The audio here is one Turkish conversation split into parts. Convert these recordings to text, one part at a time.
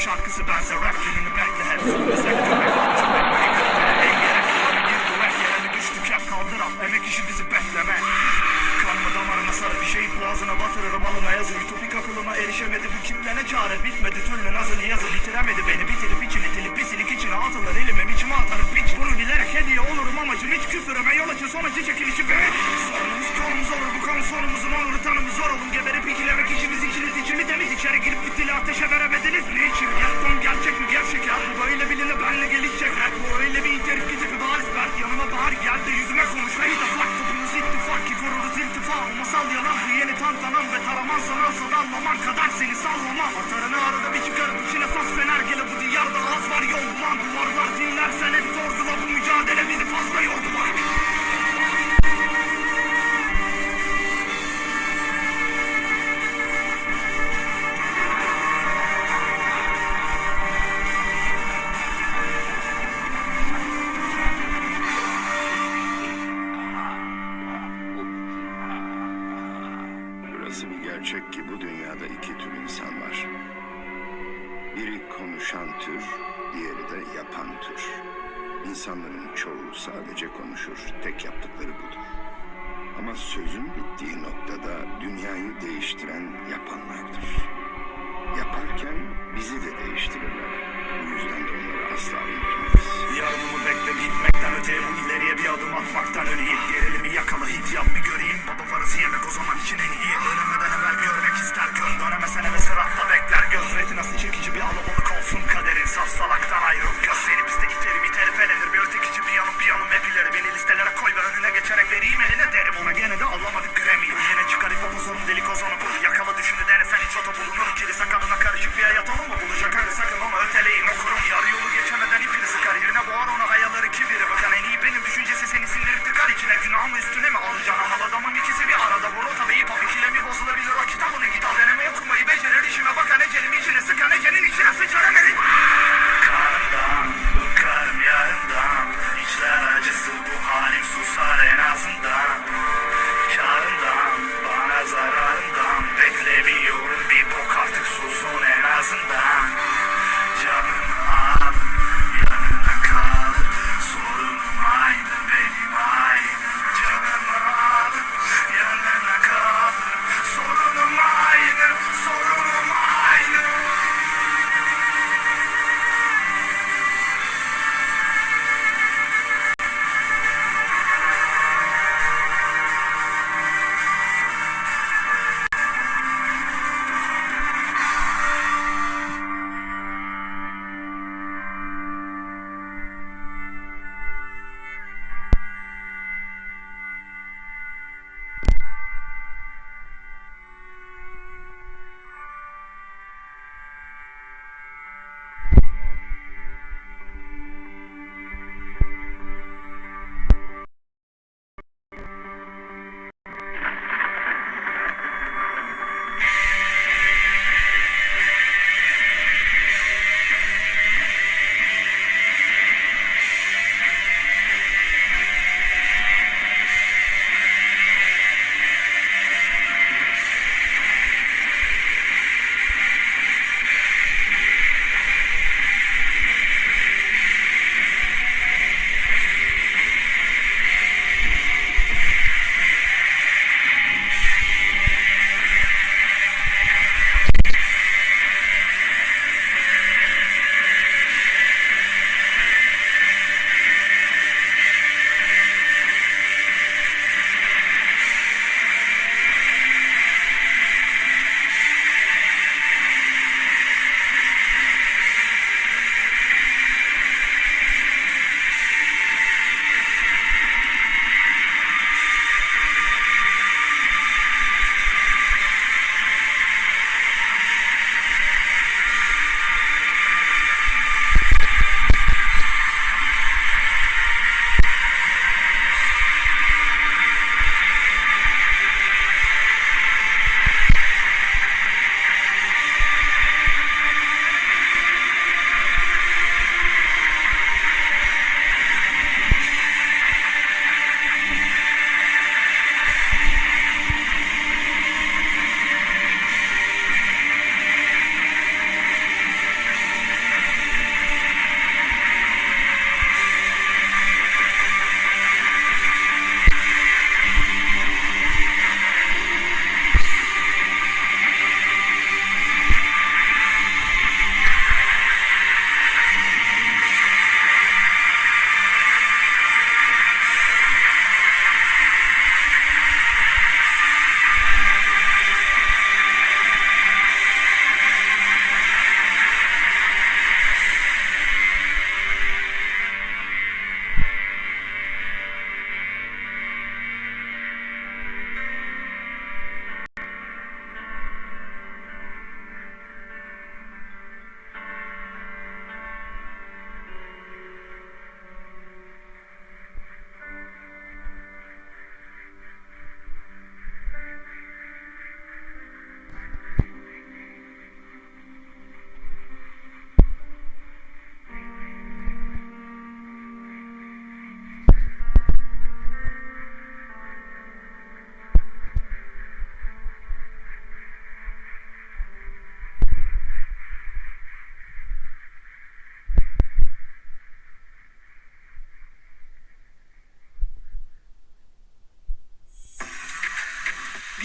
şarkısı Bense rap gününü bekle hep Sen köpek En yere kulağını bir Emek işi bizi bekleme. Kanımı damarına sarı bir şeyi boğazına batırırım. Alına yazı Ütopik akılıma erişemedi. Bu kimle ne çare? Bitmedi. Türlü nazını yazı bitiremedi. Beni Bitirip içini tilip bisilik içine atılır elime içime atarım. Piç Bunu bilerek hediye olurum. Amacım hiç küfürüme yol açın sonucu çekilişi içeri girip fitili ateşe veremediniz mi? İçin Yaptım gerçek mi? Gerçek ya. Bu böyle biline benle gelişecek. Ha Bu öyle bir interif ki tipi bariz Berk yanıma bağır gel de yüzüme konuş de fuck topumuz ittifak ki koruruz iltifa. O masal yalan bu yeni tantanan ve taraman sanarsa da anlaman kadar seni sallama. Atarını arada bir çıkarıp içine sok sen ergele bu diyarda az var yol yapan tür. İnsanların çoğu sadece konuşur, tek yaptıkları budur. Ama sözün bittiği noktada dünyayı değiştiren yapanlardır. Yaparken bizi de değiştirirler.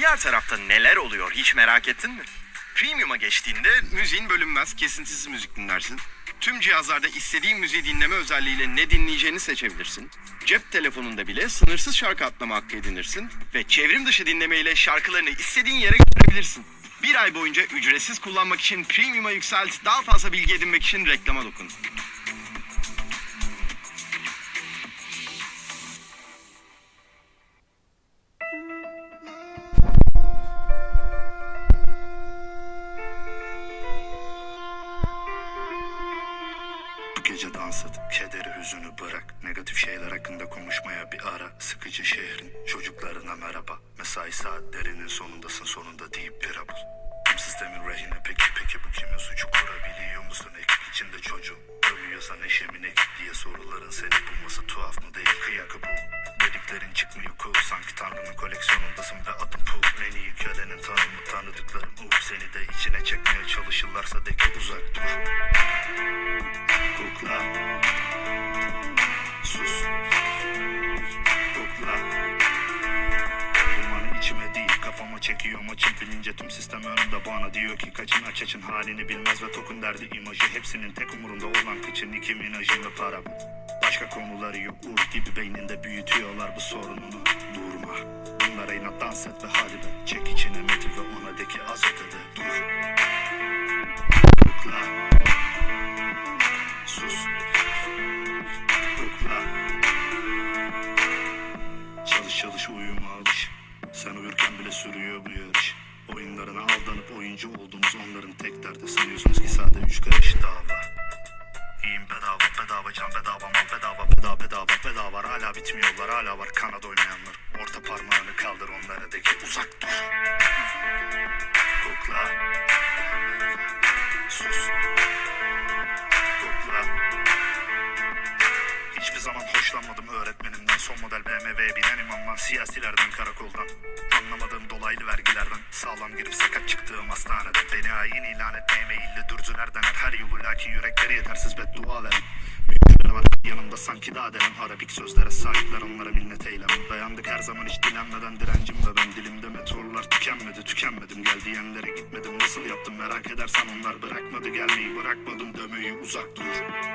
Diğer tarafta neler oluyor hiç merak ettin mi? Premium'a geçtiğinde müziğin bölünmez, kesintisiz müzik dinlersin. Tüm cihazlarda istediğin müziği dinleme özelliğiyle ne dinleyeceğini seçebilirsin. Cep telefonunda bile sınırsız şarkı atlama hakkı edinirsin. Ve çevrim dışı dinlemeyle şarkılarını istediğin yere götürebilirsin. Bir ay boyunca ücretsiz kullanmak için Premium'a yükselt, daha fazla bilgi edinmek için reklama dokun. Soruların seni bulması tuhaf mı değil? Kıyakı bu. Dediklerin çıkmıyor. Cool sanki tanrının koleksiyonundasın ve adım pul. En iyi kölenin tanımı tanıdıklarım uh seni de içine çekmeye çalışırlarsa de ki uzak dur. Kokla. Sus. Kokla. Dumanı içime değil kafama çekiyor maçın bilince tüm sistem önümde. Bana diyor ki kaçın aç açın halini bilmez ve tokun derdi imajı. Hepsinin tek umurunda olan kıçın iki minajı ve para Başka konuları yok ur gibi beyninde büyütüyorlar bu sorununu Durma Bunlara inat dans et ve hadi be Çek içine meti ve ona de ki az ötede dur. Kokla. Çalış çalış uyuma alış. Sen uyurken bile sürüyor bu yarış. Oyunlarına aldanıp oyuncu olduğunuz onların tek derdi. Sanıyorsunuz ki sade üç karış dava. İyiyim bedava bedava can bedava mal bedava bedava bedava bedava hala bitmiyorlar hala var kanada oynayanlar. Orta parmağını kaldır onlara de ki uzak dur. Kokla. Sus. Kokla. Hiçbir zaman hoşlanmadım öğretmenimden Son model BMW'ye binen imamdan Siyasilerden karakoldan Dolaylı vergilerden Sağlam girip sakat çıktığım hastanede. Beni hain ilan etmeye meyilli dürdüler dener Her yolu lakin yürekleri yetersiz beddua veren Büyükleri var yanımda sanki daha derin Arabik sözlere sahipler onlara minnet eylemem. Dayandık her zaman hiç dilenmeden direncim ve ben Dilimde meteorlar tükenmedi tükenmedim. Gel diyenlere gitmedim nasıl yaptım merak edersen Onlar bırakmadı. Gelmeyi bırakmadım dömeyi uzak dur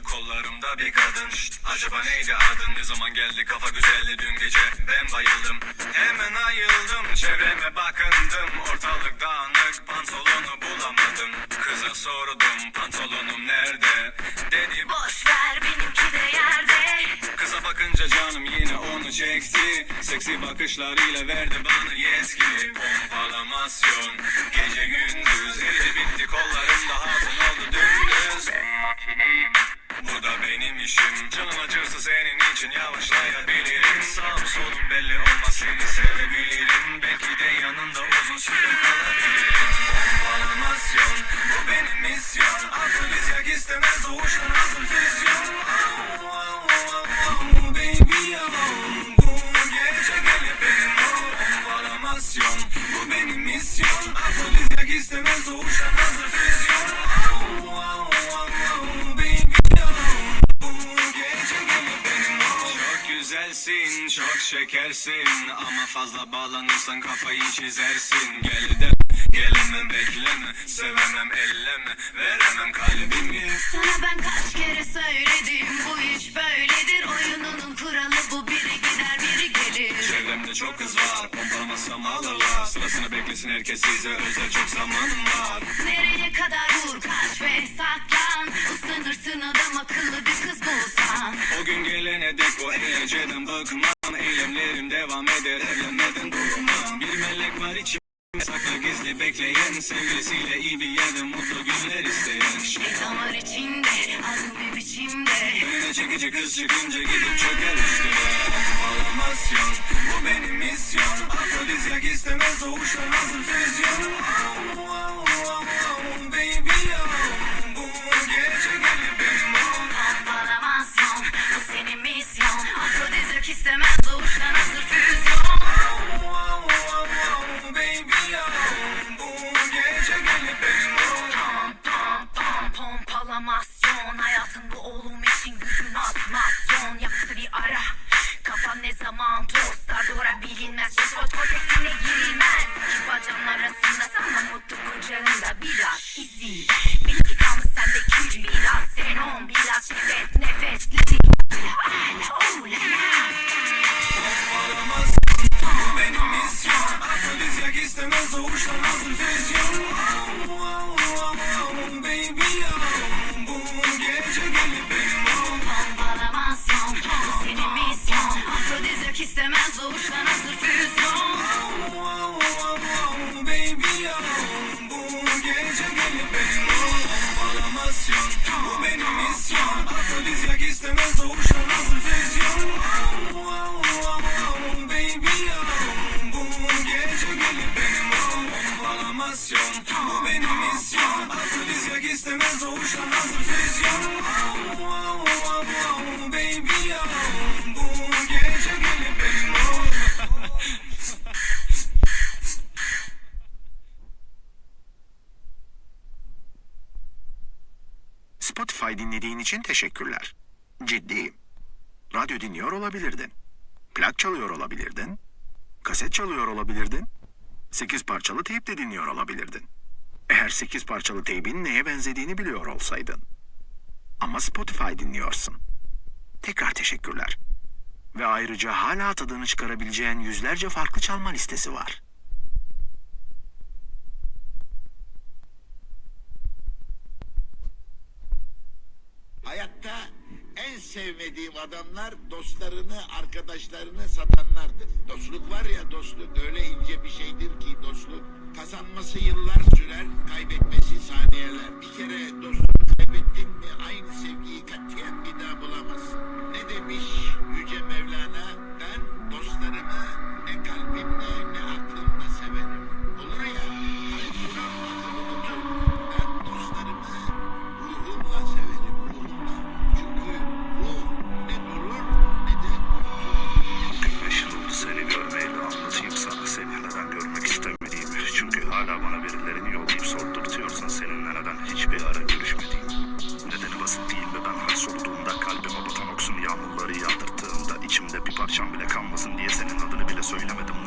Kollarımda bir kadın. Şşt, Acaba neydi adın? Ne zaman geldi? Kafa güzeldi dün gece. Ben bayıldım. Hemen ayıldım. Çevreme bakındım. Ortalık dağınık. Pantolonu bulamadım. Kıza sordum pantolonum nerede? Dedi. Boş ver benimki de yerde. Kıza bakınca canım yine onu çekti. Seksi bakışlarıyla verdi bana yeski Pompalamasyon. Gece gündüz Eli bitti kollarımda hatun oldu dümdüz. Makineyim Bu da benim işim. Canım acırsa senin için yavaşlayabilirim. Sağım solum belli olmaz seni sevebilirim. Belki de yanında uzun süre kalabilirim çok şekersin Ama fazla bağlanırsan kafayı çizersin. Gel de gelemem bekleme Sevemem elleme veremem kalbimi. Sana ben kaç kere söyledim bu iş böyledir. Oyununun kuralı bu biri gider biri gelir. Çevremde çok kız var Pompalamazsam alırlar Sırasını beklesin herkes size özel çok zamanım var. Nereye kadar vur kaç ve saklan Isınırsın adam akıllı bir kız bulsan. O gün gelene dek o eceden bakmam Eylemlerim devam eder evlenmeden durmam Bir melek var içimde sakla gizli bekleyen Sevgilisiyle iyi bir yerde mutlu günler isteyen. Bir damar içinde azgın bir biçimde. Önüne çekici kız çıkınca gidip çöker üstüne Pompalamasyon bu benim misyon. Afrodizyak istemez o uçtan hazır füzyon. Oh, oh, oh, istemez doğuştan hazır Bu benim misyon Afrodizyak istemez o uçtan füzyon Oh, oh, oh, oh, Baby oh, bu gece gelip benim oh Spotify dinlediğin için teşekkürler. Ciddiyim. Radyo dinliyor olabilirdin. Plak çalıyor olabilirdin. Kaset çalıyor olabilirdin. Sekiz parçalı teyp de dinliyor olabilirdin. Eğer sekiz parçalı teybin neye benzediğini biliyor olsaydın. Ama Spotify dinliyorsun. Tekrar teşekkürler. Ve ayrıca hala tadını çıkarabileceğin yüzlerce farklı çalma listesi var. Hayatta en sevmediğim adamlar dostlarını, arkadaşlarını satanlardır. Dostluk var ya dostluk öyle ince bir şeydir ki dostluk. Kazanması yıllar sürer, kaybetmesi saniyeler. Bir kere dostunu her soluduğumda kalbime batan yağmurları yağdırttığımda içimde bir parçam bile kalmasın diye senin adını bile söylemedim